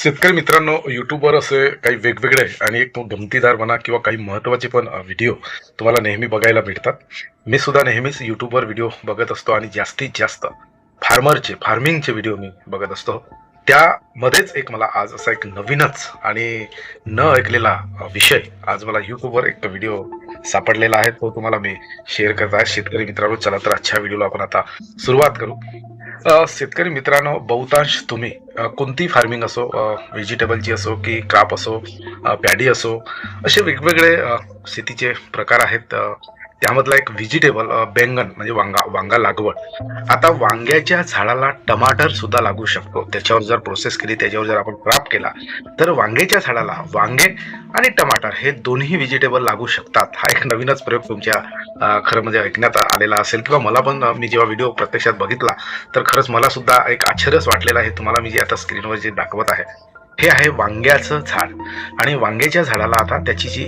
शेतकरी मित्रांनो यूट्यूबवर असे काही वेगवेगळे आणि एक गमतीदार म्हणा किंवा काही महत्त्वाचे पण व्हिडिओ तुम्हाला नेहमी बघायला भेटतात. मी सुद्धा नेहमीच यूट्यूबवर व्हिडिओ बघत असतो आणि जास्तीत जास्त फार्मरचे फार्मिंगचे व्हिडिओ मी बघत असतो. त्यामध्येच एक मला आज असा एक नवीनच आणि न ऐकलेला विषय आज मला यूट्यूबवर एक व्हिडिओ सापडलेला आहे. तो तुम्हाला मी शेअर करत आहे. शेतकरी मित्रांनो चला तर आजच्या व्हिडिओला आपण आता सुरुवात करू. शेतकरी मित्रांनो बहुतांश तुम्ही कोणती फार्मिंग असो व्हेजिटेबलची असो की क्राप असो पॅडी असो असे वेगवेगळे शेतीचे प्रकार आहेत. त्यामधला एक व्हेजिटेबल बेंगन म्हणजे वांगा वांगा लागवड. आता वांग्याच्या झाडाला टमाटर सुद्धा लागू शकतो. त्याच्यावर जर प्रोसेस केली त्याच्यावर जर आपण क्राप केला तर वांग्याच्या झाडाला वांगे आणि टमाटर हे दोन्ही व्हेजिटेबल लागू शकतात. हा एक नवीनच प्रयोग तुमच्या खरं म्हणजे ऐकण्यात आलेला असेल किंवा मला पण मी जेव्हा व्हिडिओ प्रत्यक्षात बघितला तर खरंच मला सुद्धा एक आश्चर्यच वाटलेलं आहे. तुम्हाला मी जे आता स्क्रीनवर जे दाखवत आहे हे आहे वांग्याचं झाड. आणि वांग्याच्या झाडाला आता त्याची जी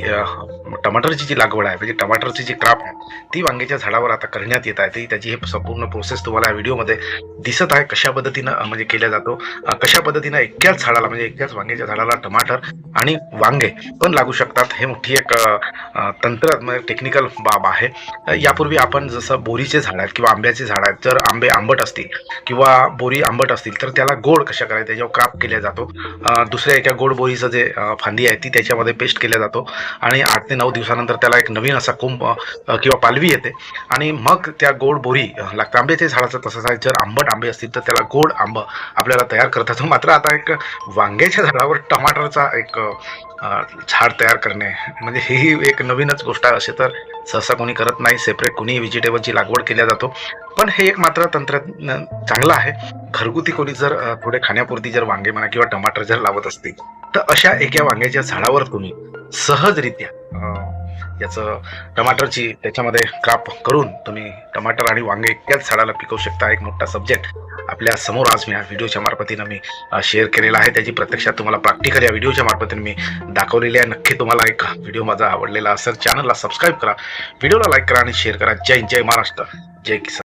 टमाटरची जी लागवड आहे म्हणजे टमाटरची जी क्राप आहे ती वांग्याच्या झाडावर आता करण्यात येत आहे. ती त्याची हे संपूर्ण प्रोसेस तुम्हाला या व्हिडिओमध्ये दिसत आहे. कशा पद्धतीनं म्हणजे केल्या जातो कशा पद्धतीनं एक्याच झाडाला म्हणजे एकाच वांग्याच्या झाडाला टमाटर आणि वांगे पण लागू शकतात. हे मोठी एक तंत्र म्हणजे टेक्निकल बाब आहे. यापूर्वी आपण जसं बोरीचे झाड आहेत किंवा आंब्याचे झाड आहेत जर आंबे आंबट असतील किंवा बोरी आंबट असतील तर त्याला गोड कशा करायचं त्याच्यावर क्राप केला जातो. दुसऱ्या एका गोड बोरीचं जे फांदी आहे ती त्याच्यामध्ये पेस्ट केल्या जातो. आणि आठ ते नऊ दिवसानंतर त्याला एक नवीन असा कुंभ किंवा पालवी येते. आणि मग त्या गोड बोरी अ, लागतं. आंब्याच्या झाडाचं तसंच आहे. जर आंबट आंबे असतील तर त्याला गोड आंब आपल्याला तयार करतात मात्र आता एक वांग्याच्या झाडावर टमाटरचा एक झाड तयार करणे म्हणजे ही एक नवीनच गोष्ट आहे. असे तर सहसा कोणी करत नाही. सेपरेट कोणी व्हेजिटेबलची लागवड केल्या जातो. पण हे एक मात्र तंत्रज्ञान चांगलं आहे. घरगुती कोणी जर थोडे खाण्यापुरती जर वांगे म्हणा किंवा टमाटर जर लावत असतील तर अशा एका वांग्याच्या झाडावर तुम्ही सहजरित्या. याचं टमाटरची त्याच्यामध्ये क्राप करून तुम्ही टमाटर आणि वांगे एकाच झाडाला पिकवू शकता. एक मोठा सब्जेक्ट आपल्यासमोर आज मी या व्हिडिओच्या मार्फतीनं मी शेअर केलेला आहे. त्याची प्रत्यक्षात तुम्हाला प्रॅक्टिकल या व्हिडिओच्या मार्फतीने मी दाखवलेली आहे. नक्की तुम्हाला एक व्हिडिओ माझा आवडलेला असेल चॅनलला सबस्क्राईब करा. व्हिडिओला लाईक करा आणि शेअर करा. जय जय महाराष्ट्र. जय किसान.